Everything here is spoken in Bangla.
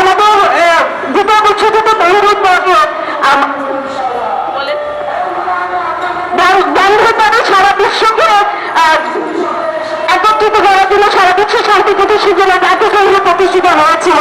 আমাদের যেটা বলছে যেটা বহিরূপ বর্গ সারা বিশ্বকে একত্রিত করার জন্য সারা বিশ্ব শান্তি প্রতিষ্ঠিত হয়েছিল।